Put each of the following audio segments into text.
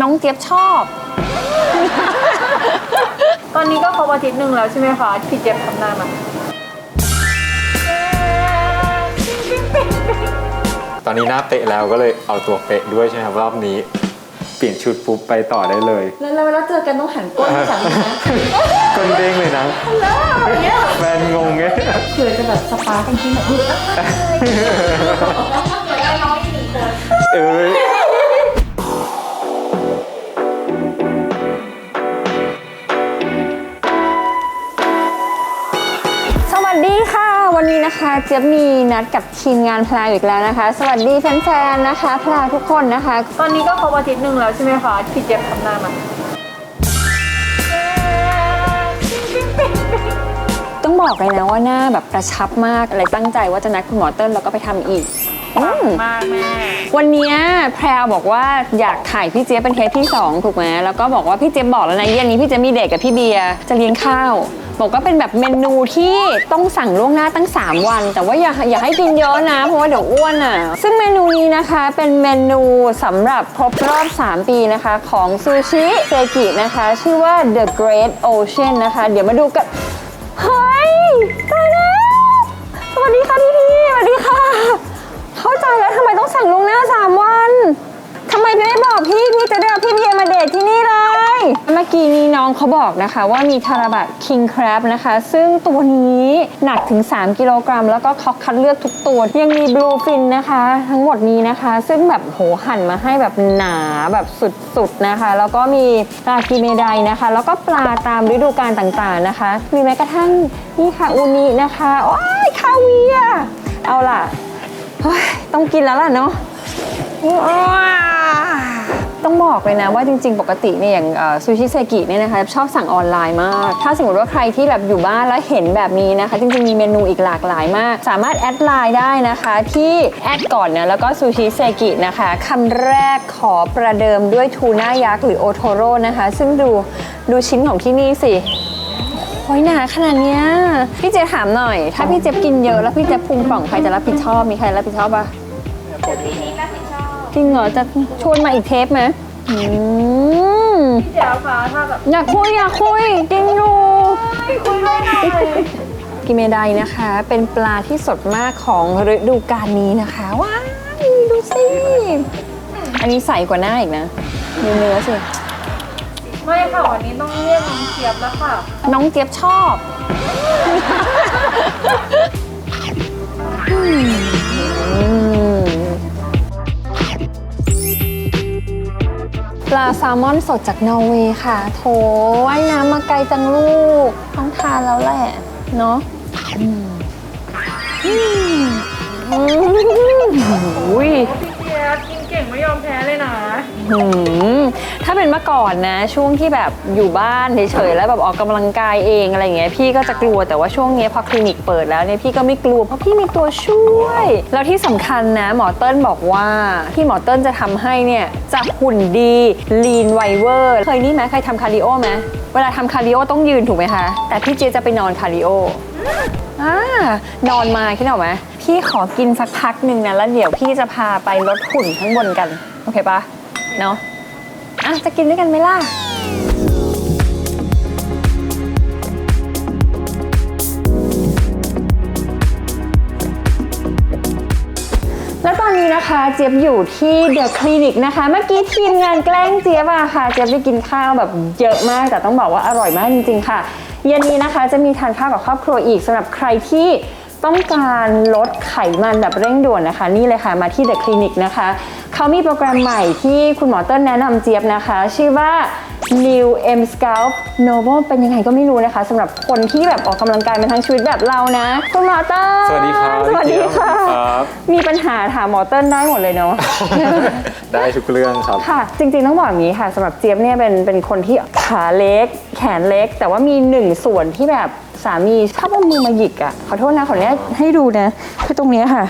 น้องเจี๊ยบชอบ ตอนนี้ก็ครบอาทิตย์หนึ่งแล้วใช่ไหมคะพี่เจี๊ยบทำหน้ามาตอนนี้หน้าเป๊ะแล้วก็เลยเอาตัวเป๊ะด้วยใช่ไหมครับรอบนี้ เปลี่ยนชุดปุ๊บไปต่อได้เลยแล้วเวลาเจอกันต้องหันก้นสั่งนะก้นเด้งเลยนะแฟนงงไงเผื่อจะแบบสปาร์กันที่ไหนเอ้ย วันนี้นะคะเจี๊ยบมีนัดกับทีมงานพลาวอีกแล้วนะคะ สวัสดีแฟนๆนะคะพลาวทุกคนนะคะ ตอนนี้ก็ครบอาทิตย์หนึ่งแล้วใช่ไหมคะพี่เจี๊ยบทำหน้ามาต้องบอกเลยนะว่าหน้าแบบกระชับมากอะไรตั้งใจว่าจะนัดคุณหมอเติ้ลแล้วก็ไปทำอีก อืม มากแม่วันเนี้ยแพรวบอกว่าอยากถ่ายพี่เจี๊ยบเป็นเทปที่2ถูกไหมแล้วก็บอกว่าพี่เจี๊ยบบอกแล้วนะเย็นนี้พี่เจี๊ยบมีเด็กกับพี่เบียร์จะเลี้ยงข้าว บอกว่าเป็นแบบเมนูที่ต้องสั่งล่วงหน้าตั้ง 3 วัน แต่ว่าอย่าอย่าให้กินเยอะนะ เพราะว่าเดี๋ยวอ้วนอะ ซึ่งเมนูนี้นะคะเป็นเมนูสำหรับครบรอบ 3 ปีนะคะของซูชิเซกินะคะ ชื่อว่า The Great Ocean นะคะ เดี๋ยวมาดูกันเฮ้ยตายแล้วสวัสดีค่ะพี่พี่สวัสดีค่ะ เข้าใจแล้วทำไมต้องสั่งล่วงหน้า 3 วัน ทำไม่ไม่บอกพี่ พี่จะได้เอาพี่เบียร์มาเดทที่นี่เลย เมื่อกี้นี้น้องเขาบอกนะคะว่ามีทาราบะ king crab นะคะ ซึ่งตัวนี้หนักถึง 3 กิโลกรัม แล้วก็เขาคัดเลือกทุกตัว ยังมี blue fin นะคะ ทั้งหมดนี้นะคะ ซึ่งแบบโหหั่นมาให้แบบหนาแบบสุดๆนะคะ แล้วก็มีปลากิเมไดนะคะ แล้วก็ปลาตามฤดูกาลต่างๆนะคะ มีแม้กระทั่งนี่ค่ะอูนินะคะ โอ้ยคาเวีย เอาล่ะเฮ้ยต้องกินแล้วล่ะเนาะ ต้องบอกเลยนะว่าจริง ๆ ปกติเนี่ยอย่างซูชิเซกิเนี่ยนะคะชอบสั่งออนไลน์มาก ถ้าสมมติว่าใครที่แบบอยู่บ้านแล้วเห็นแบบนี้นะคะ จริง ๆ มีเมนูอีกหลากหลายมาก สามารถแอดไลน์ได้นะคะที่แอดก่อนนะแล้วก็ซูชิเซกินะคะคำแรกขอประเดิมด้วยทูน่ายักษ์หรือโอโทโร่นะคะ ซึ่งดูดูชิ้นของที่นี่สิโอ้ยหนาขนาดเนี้ยพี่เจถามหน่อย ถ้าพี่เจ็บกินเยอะแล้วพี่เจ็บพุงป่องใครจะรับผิดชอบมีใครรับผิดชอบปะ จริงเหรอ จะชวนมาอีกเทปไหมอืมพี่เจี๊ยบคะถ้าแบบอยากคุยอยากคุย จริงอยู่คุยด้วยหน่อยกิเมไดนะคะ เป็นปลาที่สดมากของฤดูกาลนี้นะคะ ว้าวดูสิ อันนี้ใสกว่าหน้าอีกนะดูเนื้อสิ ไม่ค่ะวันนี้ต้องเรียกน้องเจี๊ยบแล้วค่ะ น้องเจี๊ยบชอบ ปลาแซลมอนสดจากนอร์เวย์ค่ะ โถว่ายน้ำมาไกลจังลูก ต้องทานแล้วแหละ เนาะอืมอืมอืมอุ้ยพี่เจี๊ยบกินเก่งไม่ยอมแพ้เลยนะ หืม ถ้าเป็นเมื่อก่อนนะ ช่วงที่แบบอยู่บ้านเฉยๆแล้วแบบออกกำลังกายเองอะไรเงี้ยพี่ก็จะกลัวแต่ว่าช่วงนี้พอคลินิกเปิดแล้วเนี่ยพี่ก็ไม่กลัวเพราะพี่มีตัวช่วย แล้วที่สำคัญนะหมอเติ้ลบอกว่าที่หมอเติ้ลจะทำให้เนี่ยจะหุ่นดีลีนไวเวอร์เคยนี่ไหมเคยทำคาร์ดิโอไหมเวลาทำคาร์ดิโอต้องยืนถูกไหมคะ แต่พี่เจจะไปนอนคาร์ดิโออ่านอนมาคิดออกไหมพี่ขอกินสักพักหนึ่งนะแล้วเดี๋ยวพี่จะพาไปลดหุ่นข้างบนกัน โอเคปะเนาะ จะกินด้วยกันไหมล่ะ แล้วตอนนี้นะคะ เจี๊ยบอยู่ที่เดอะคลินิกนะคะ เมื่อกี้ทีมงานแกล้งเจี๊ยบอะค่ะ เจี๊ยบได้กินข้าวแบบเยอะมาก แต่ต้องบอกว่าอร่อยมากจริงๆค่ะ เย็นนี้นะคะจะมีทานข้าวกับครอบครัวอีกสำหรับใครที่ต้องการลดไขมันแบบเร่งด่วนนะคะ นี่เลยค่ะมาที่เดอะคลินิกนะคะ เขามีโปรแกรมใหม่ที่คุณหมอเติ้ลแนะนำเจี๊ยบนะคะ ชื่อว่า New M Scalp Novo เป็นยังไงก็ไม่รู้นะคะสำหรับคนที่แบบออกกำลังกายมาทั้งชีวิตแบบเรานะ คุณหมอเติ้ลสวัสดีครับสวัสดีค่ะพี่เจี๊ยบครับมีปัญหาถามหมอเติ้ลได้หมดเลยเนาะ ได้ทุกเรื่องครับ ค่ะ จริงๆต้องบอกอย่างนี้ค่ะสำหรับเจี๊ยบเนี่ยเป็นเป็นคนที่ขาเล็ก แขนเล็ก แต่ว่ามีหนึ่งส่วนที่แบบสามีชอบเอามือมาหยิกอะ่ะขอโทษนะขออนุญาตให้ดูนะคือตรงเนี้ยค่ะ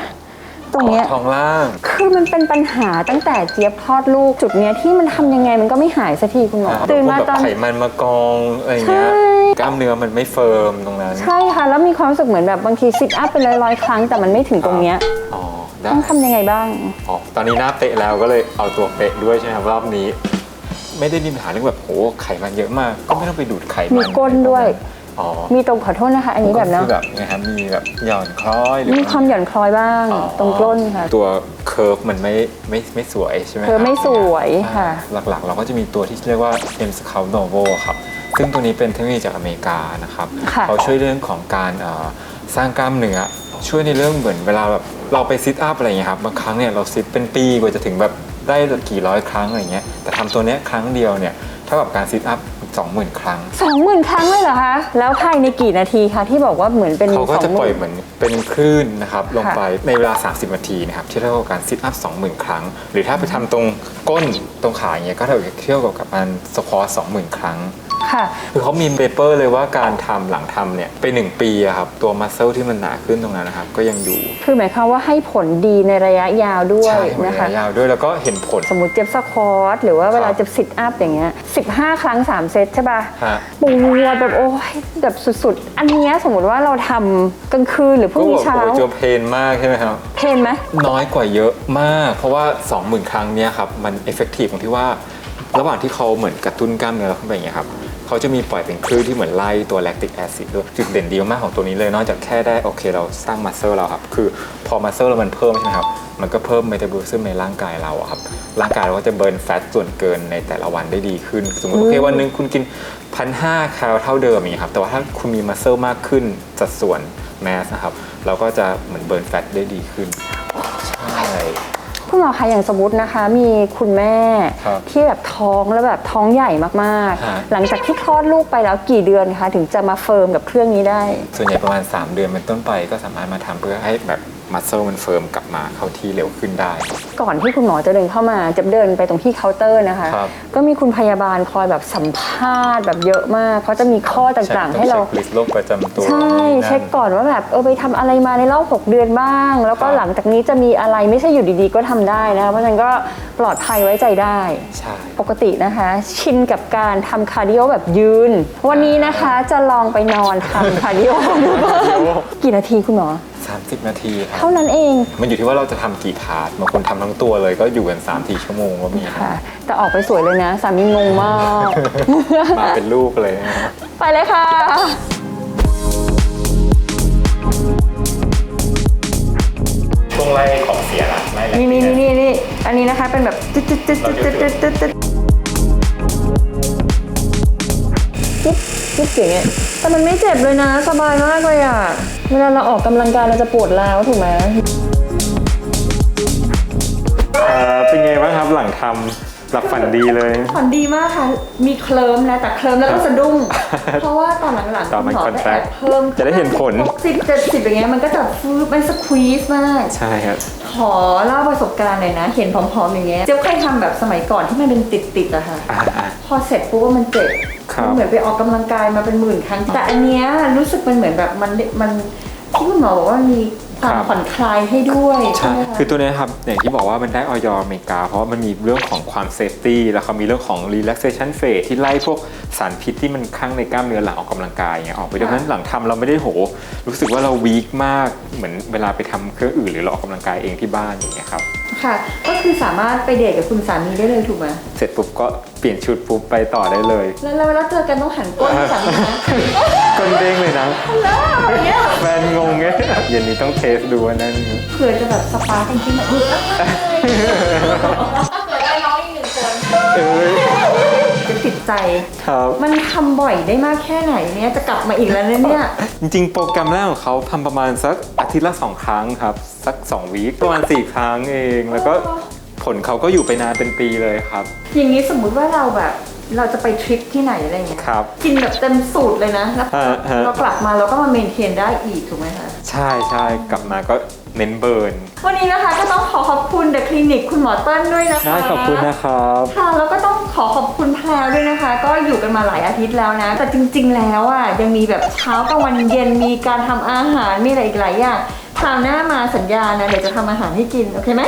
ตรงเนี้ยท้องล่าง คือมันเป็นปัญหาตั้งแต่เจี๊ยบคลอดลูกจุดเนี้ยที่มันทำยังไงมันก็ไม่หายสักทีคุณหมออ่าตื่นมาแบบตอน ไขมันมากองอะไรเงี้ย ใช่ กล้ามเนื้อมันไม่เฟิร์มตรงนั้น ใช่ค่ะ แล้วมีความรู้สึกเหมือนแบบบางทีซิทอัพเป็นร้อยๆครั้งแต่มันไม่ถึงตรงเนี้ยอ๋อ ได้ต้องทำยังไงบ้าง อ๋อตอนนี้หน้าเป๊ะแล้วก็เลยเอาตัวเป๊ะด้วยใช่ไหมครับรอบนี้ ไม่ได้มีปัญหาเรื่องแบบโหไขมันเยอะมาก ก็ไม่ต้องไปดูดไขมันมีก้นด้วย อ๋อมีตรงขอโทษนะคะ อันนี้แบบเนาะคือแบบนะครับมีแบบหย่อนคล้อยหรือมีความหย่อนคล้อยบ้างอ๋อตรงก้นค่ะ ตัวเคิร์ฟมันไม่ไม่ไม่สวยใช่ไหมเคิร์ฟไม่สวยค่ะอ่าหลักๆ เราก็จะมีตัวที่เรียกว่า M Scout Novo ครับ ซึ่งตัวนี้เป็นเทคโนโลยีจากอเมริกานะครับค่ะเขาช่วยเรื่องของการเอ่อสร้างกล้ามเนื้อช่วยในเรื่องเหมือนเวลาแบบเราไปซิทอัพอะไรอย่างเงี้ยครับบางครั้งเนี่ยเราซิทเป็นปีกว่าจะถึงแบบได้กี่ร้อยครั้งอะไรเงี้ยแต่ทำตัวเนี้ยครั้งเดียวเนี่ยเท่ากับการซิทอัพ สองหมื่นครั้ง สองหมื่นครั้งเลยเหรอคะ แล้วภายในกี่นาทีคะที่บอกว่าเหมือนเป็นเขาก็จะสงหปล่อยมื่นเหมือนเป็นคลื่นนะครับลงค่ะไปในเวลา 30 นาทีนะครับที่เท่ากับการซิทอัพ20,000 ครั้ง หรือถ้าไปทำตรงก้นตรงขาอย่างเงี้ยก็เท่ากับเที่ยวกับการสควอต20,000 ครั้ง ค่ะ คือเขามีเปเปอร์เลยว่าการทำหลังทำเนี่ยไปหนึ่งปีอะครับ ตัวมัสเซลที่มันหนาขึ้นตรงนั้นนะครับ ก็ยังอยู่คือหมายความว่าให้ผลดีในระยะยาวด้วยใช่ในนะระคะยะยาวด้วยแล้วก็เห็นผล สมมติเจ็บสควอตหรือว่าเวลาครับเจ็บซิทอัพอย่างเงี้ย15 ครั้ง 3 เซตใช่ป่ะฮะปวดแบบโอ้ยแบบสุดๆ อันเนี้ยสมมติว่าเราทำกลางคืนหรือพรุ่ก็งบนี้อกเช้าโอ้โหเจอเพนมากใช่ไหมครับ เพนไหม น้อยกว่าเยอะมาก เพราะว่า 20,000 ครั้งเนี้ยครับ มันเอฟเฟกตีฟตรงที่ว่า ระหว่างที่เขาเหมือนกระตุ้นกล้ามเนื้อเราเข้าไปอย่างเงี้ยครับ เขาจะมีปล่อยเป็นคลื่นที่เหมือนไล่ตัวแลคติกแอซิดด้วยจุดเด่นดีมากของตัวนี้เลยนอกจากแค่ได้โอเคเราสร้างมัสเซลเราครับคือพอมัสเซลเรามันเพิ่มใช่ไหมครับมันก็เพิ่มเมตาบอลิซึมในร่างกายเราครับร่างกายเราก็จะเบิร์นแฟตส่วนเกินในแต่ละวันได้ดีขึ้น สมมติโอเควันหนึ่งคุณกินพันห้าแคลเท่าเดิมอย่างเงี้ครับแต่ว่าถ้าคุณมีมัสเซลมากขึ้นสัดส่วนแมสนะครับเราก็จะเหมือนเบิร์นแฟตได้ดีขึ้น คุณหมอคะอย่างสมมตินะคะ มีคุณแม่ครับที่แบบท้องแล้วแบบท้องใหญ่มากฮะ ๆ หลังจากที่คลอดลูกไปแล้วกี่เดือนคะถึงจะมาเฟิร์มกับเครื่องนี้ได้ ส่วนใหญ่ประมาณ 3 เดือนเป็นต้นไปก็สามารถมาทำเพื่อให้แบบ มัสเซลมันเฟิร์มกลับมาเข้าที่เร็วขึ้นได้ ก่อนที่คุณหมอจะเดินเข้ามาจะเดินไปตรงที่เคาน์เตอร์นะคะ ครับก็มีคุณพยาบาลคอยแบบสัมภาษณ์แบบเยอะมากเขาจะมีข้อต่างๆ ให้เรา ช็คลิสต์โรคประจำตัวใช่นู่นนี่นั่นเช็คก่อนว่าแบบเออไปทำอะไรมาในรอบ6เดือนบ้าง แล้วก็ครับหลังจากนี้จะมีอะไรไม่ใช่อยู่ดีๆ ก็ทำได้นะคะเพราะฉะนั้นก็ปลอดภัยไว้ใจได้ ใช่ ปกตินะคะ ชินกับการทำคาร์ดิโอแบบยืน วันนี้นะคะจะลองไปนอนทำคาร์ดิโอดูบ้างกี่นาทีคุณหมอ 30 นาทีครับ เท่านั้นเองมันอยู่ที่ว่าเราจะทำกี่พาร์ทบางคนทำทั้งตัวเลยก็อยู่กัน3-4ชั่วโมงก็มีค่ะ แต่ออกไปสวยเลยนะ สามีงงมาก มาเป็นลูกเลยนะไปเลยค่ะ ช่วงไล่ของเสียละไล่นี่นี่นี่นี่นี่อันนี้นะคะเป็นแบบตึ๊ดตึ๊ดตึ๊ดตึ๊ดตึ๊ดตึ๊ดตึ๊ดปุ๊บปุ๊บอย่างเงี้ยแต่มันไม่เจ็บเลยนะ สบายมากเลยอะ เวลาเราออกกำลังกายเราจะปวดร้าวถูกไหมเป็นไงบ้างครับหลังทำหลับฝันดีเลยฝันดีมากค่ะ มีเคลิมนะ แต่เคลิมแล้วก็สะดุ้ง เพราะว่าตอนหลังๆตอนมันคุณหมอ contract แอบเพิ่มจะได้เห็นผล สิบเจ็ดสิบอย่างเงี้ยมันก็จะฟืบมันสควีสมาก ใช่ครับ ขอเล่าประสบการณ์หน่อยนะ เห็นผอมๆอย่างเงี้ย เจ๊เคยทำแบบสมัยก่อนที่มันเป็นติดๆอะค่ะ อ่าอ่าพอเสร็จปุ๊บว่ามันเจ็บครับ มันเหมือนไปออกกำลังกายมาเป็นหมื่นครั้ง แต่อันเนี้ยรู้สึกมันเหมือนแบบมันมันที่คุณหมอบอกว่ามันมี ความผ่อนคลายให้ด้วยใช่ไหมะคือตัวเนี้ยครับอย่างที่บอกว่ามันได้ออยอเมริกา เพราะว่ามันมีเรื่องของความเซฟตี้แล้วเขามีเรื่องของ relaxation phase ที่ไล่พวกสารพิษที่มันข้างในกล้ามเนื้อหลังออกกำลังกายอย่างเงี้ยออกไปดังนั้นหลังทำเราไม่ได้โห รู้สึกว่าเราวีคมากเหมือนเวลาไปทำเครื่องอื่นหรือเราออกกำลังกายเองที่บ้านอย่างเงี้ยครับค่ะ ก็คือสามารถไปเดทกับคุณสามีได้เลยถูกไหมเสร็จปุ๊บก็เปลี่ยนชุดปุ๊บไปต่อได้เลย แล้วแล้วเวลาเจอกันต้องหันก้นให้สามีนะก้นเด้งเลยนะแล้วอย่างเงี้ยแฟนงงไงเย็นนี้ต้องเทสดูนั่นเผื่อจะแบบสปาร์กันขึ้นมาถ้าเกิดได้น้องอีกหนึ่งคนเอ้ยจะติดใจ ครับ มันทำบ่อยได้มากแค่ไหนเนี่ยจะกลับมาอีกแล้วนะเนี่ย จริงๆ โปรแกรมแรกของเขาทำประมาณสักอาทิตย์ละ2ครั้งครับ สัก2วีคประมาณ4ครั้งเอง แล้วก็ผลเขาก็อยู่ไปนานเป็นปีเลยครับ อย่างนี้สมมุติว่าเราแบบเราจะไปทริปที่ไหนอะไรเงี้ยครับ กินแบบเต็มสูตรเลยนะแล้วฮะฮะ เรากลับมาเราก็มาเมนเทนได้อีกถูกไหมคะ ใช่ใช่กลับมาก็เน้นเบิร์น วันนี้นะคะก็ต้องขอขอบคุณเดอะคลินิกคุณหมอเติ้ลด้วยนะคะได้ขอบคุณนะครับ ค่ะแล้วก็ต้องขอขอบคุณแพรวด้วยนะคะ ก็อยู่กันมาหลายอาทิตย์แล้วนะ แต่จริงๆแล้วอะยังมีแบบเช้ากลางวันเย็นมีการทำอาหารมีอะไรอีกหลายอย่างคราวหน้ามาสัญญานะเดี๋ยวจะทำอาหารให้กินโอเคไหม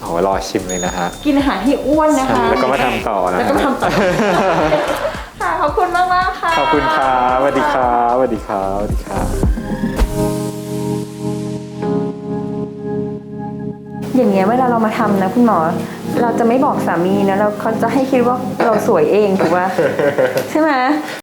โอ้รอชิมเลยนะฮะ กินอาหารให้อ้วนนะคะ แล้วก็มาทำต่อนะแล้วก็มาทำต่อ ค่ะขอบคุณมากมากๆค่ะ ขอบคุณครับสวัสดีครับสวัสดีครับสวัสดีครับ อย่างเงี้ยเวลาเรามาทำนะคุณหมอ เราจะไม่บอกสามีนะเราเขาจะให้คิดว่าเราสวยเองถูกป่ะใช่ไหม